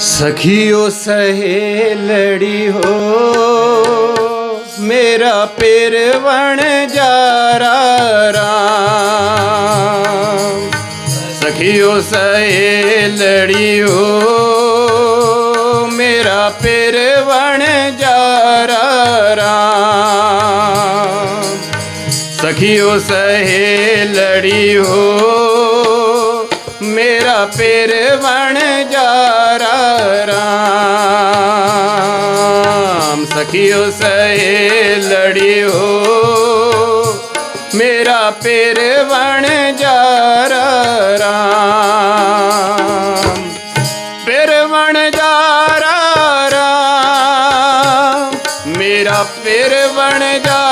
ਸਖੀਓ ਸਹੇਲੜੀ ਹੋ, ਮੇਰਾ ਪਰਵਣ ਜਾਰਾ ਰਾਮ। ਸਖੀਓ ਸਹੇਲੜੀ ਹੋ, ਮੇਰਾ ਪਰਵਣ ਜਾਰਾ ਰਾਮ। ਸਖੀਓ ਸਹੇਲੜੀ ਹੋ, ਮੇਰਾ ਪਰਵਣ ਜਾਰਾ ਰਾਮ ਸਖਿਓ ਸਏ ਲੜਿਓ ਮੇਰਾ ਪੇਰ ਵਣ ਜਾਰ ਰਾਮ ਪੇਰ ਵਣ ਜਾਰ ਰਾਮ ਮੇਰਾ ਪੇਰ ਵਣ ਜਾਰ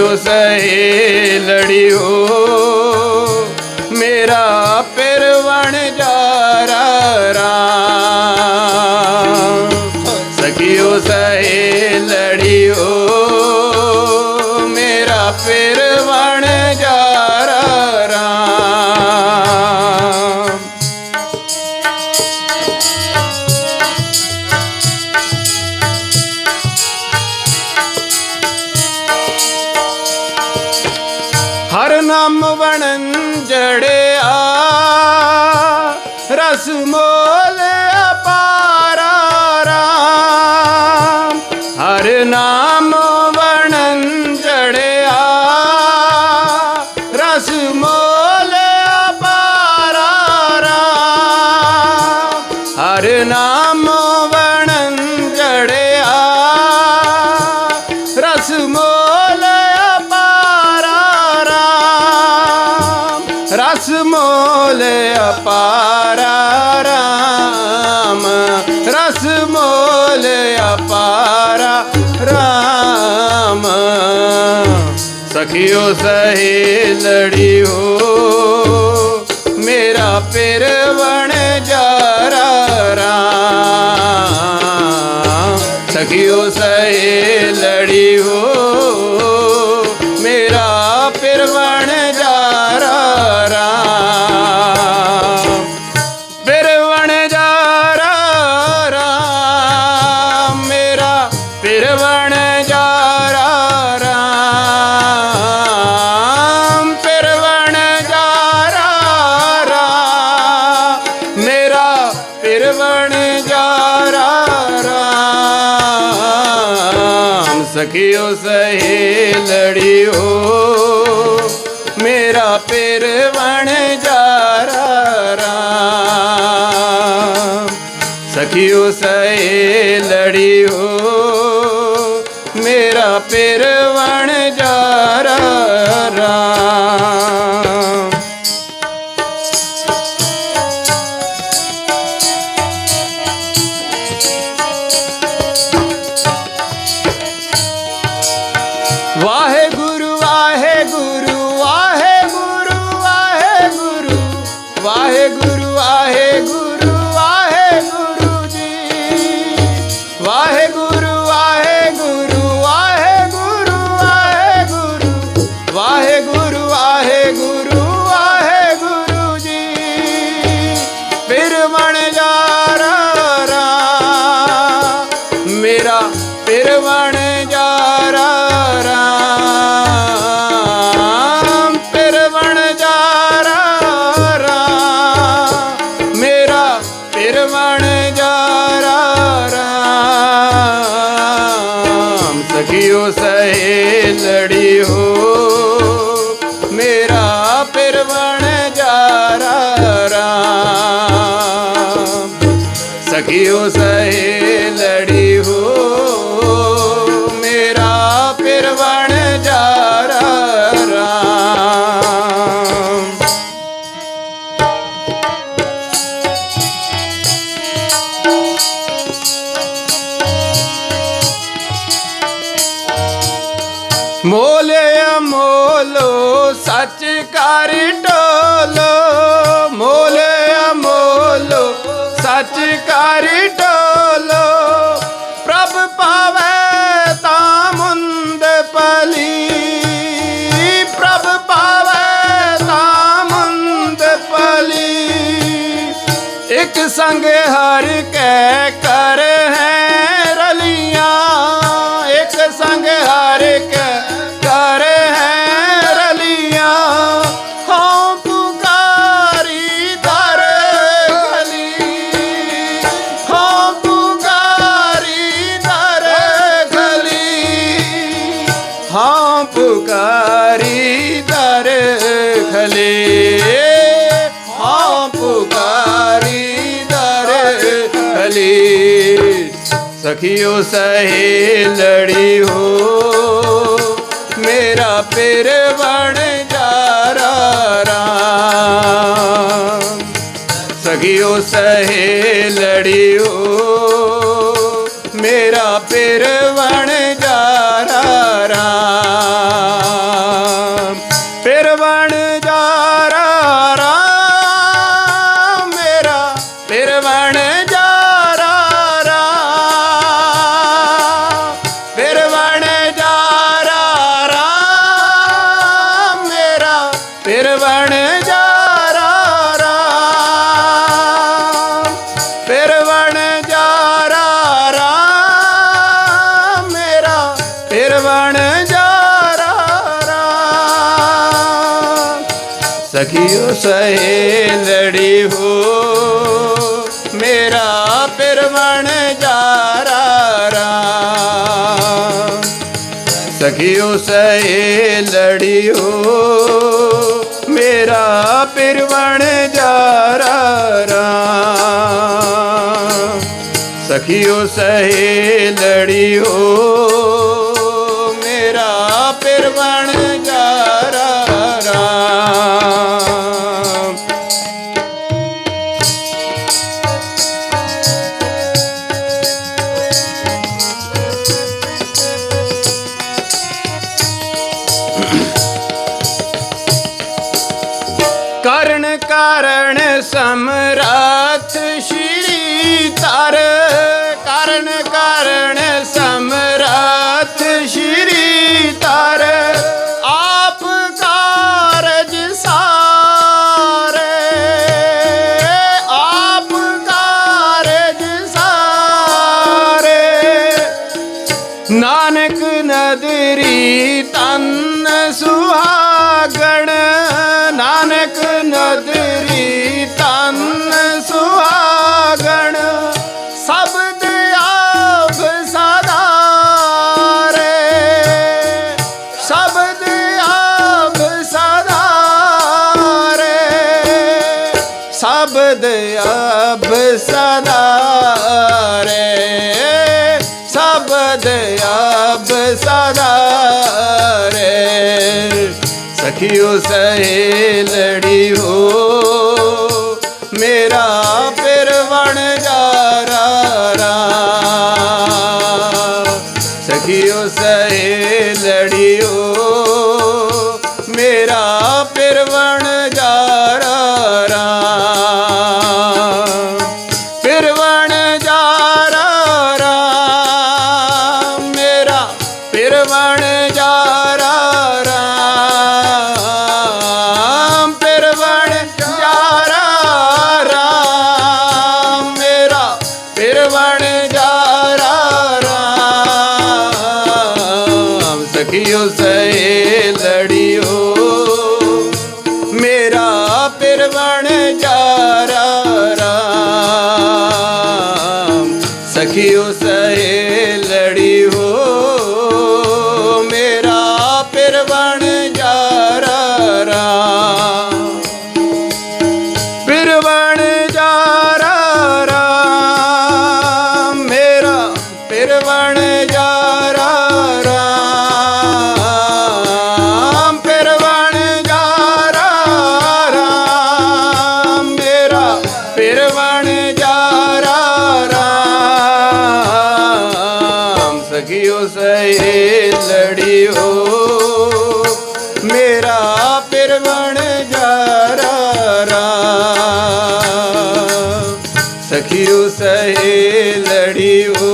ਲੜਿਓ ਸਹੀ ਲੜਿਓ। ਮੇਰਾ ਪਿਰਵਣ ਜਾ ਮੋਲ ਅਪਾਰਾ ਰਾਮ ਰਸ ਮੋਲ ਅਪਾਰਾ ਰਾਮ। ਰਸ ਮੋਲ ਅਪਾਰਾ ਰਾਮ। ਸਖਿਓ ਸਹੀ ਲੜੀ ਸਖਿਓ ਸਹੇਲੜੀ ਹੋ ਮੇਰਾ ਪੇਰ ਪਿਰਵਣ ਜਾਰਾ ਰਾਮ। ਸਖਿਓ ਸਹੇਲੜੀ ਹੋ ਮੇਰਾ ਪਿਰਵਣ ਜਾਰਾ ਰਾਮ ਪਿਰਵਣ ਜਾਰਾ ਰਾਮ ਮੇਰਾ ਪਿਰਵਣ ਜਾਰਾ ਰਾਮ ਸਖਿਓ ਸਹੇਲੜੀ ਹੋ ਮੇਰਾ ਪਿਰਵਣ ਜਾਰਾ ਰਾਮ ਸਖਿਓ ਸਹੇਲੜੀ ਸੱਚ ਕਰ ਟੋਲੋ, ਮੋਲ ਅਮੋਲੋ। ਸੱਚ ਕਰ ਟੋਲੋ, ਪ੍ਰਭ ਪਾਵੇ ਤਾਂ ਮੁੰਦ ਪਲੀ ਪ੍ਰਭ ਪਾਵੇ ਤਾਂ ਮੁੰਦ ਪਲੀ ਇੱਕ ਸੰਗ ਹਰ ਕੈ ਖਲੇ ਹਾਂ ਪੁਕਾਰੀ ਦਰ ਖਲੇ ਸਖੀਓ ਸਹੇ ਲੜੀ ਹੋ। ਮੇਰਾ ਪੇਰ ਬਣ ਜਾਰਾ ਰਾਮ। ਸਖੀਓ ਲੜੀ ਲੜਿਓ ਮੇਰਾ ਪੇਰ ਬਣ ਸਖੀਓ ਸਹੇ ਲੜੀ ਹੋ। ਮੇਰਾ ਪਰਵਣ ਬਣ ਜਾਰਾ ਰਾਮ ਸਖੀਓ ਸਹੇ ਲੜਿਓ ਮੇਰਾ ਪਰਵਣ ਜਾਰਾ ਰਾਮ ਸਖੀਓ ਸਹੇ ਲੜੀ ਮੇਰਾ samra. ਸ਼ਬਦ ਆਪ ਸਦਾਰੇ ਸਖੀਓ ਸਹੇ ਲੜੀ ਹੋ, ਮੇਰਾ ਫਿਰ ਵਣ ਜਾਰਾ ਰਾਮ ਸਖੀਓ ਸਹੇ ਲੜਿਓ ਮੇਰਾ ਸਖੀਓ ਸਹੇ ਤੇਰਾ ਪਿਰਵਣ ਜਾਰਾ ਰਾਮ ਸਖਿਉ ਸਹੇ ਲੜਿਓ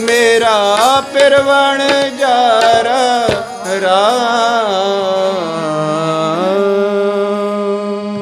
ਮੇਰਾ ਪਿਰਵਣ ਜਾਰਾ ਰਾਮ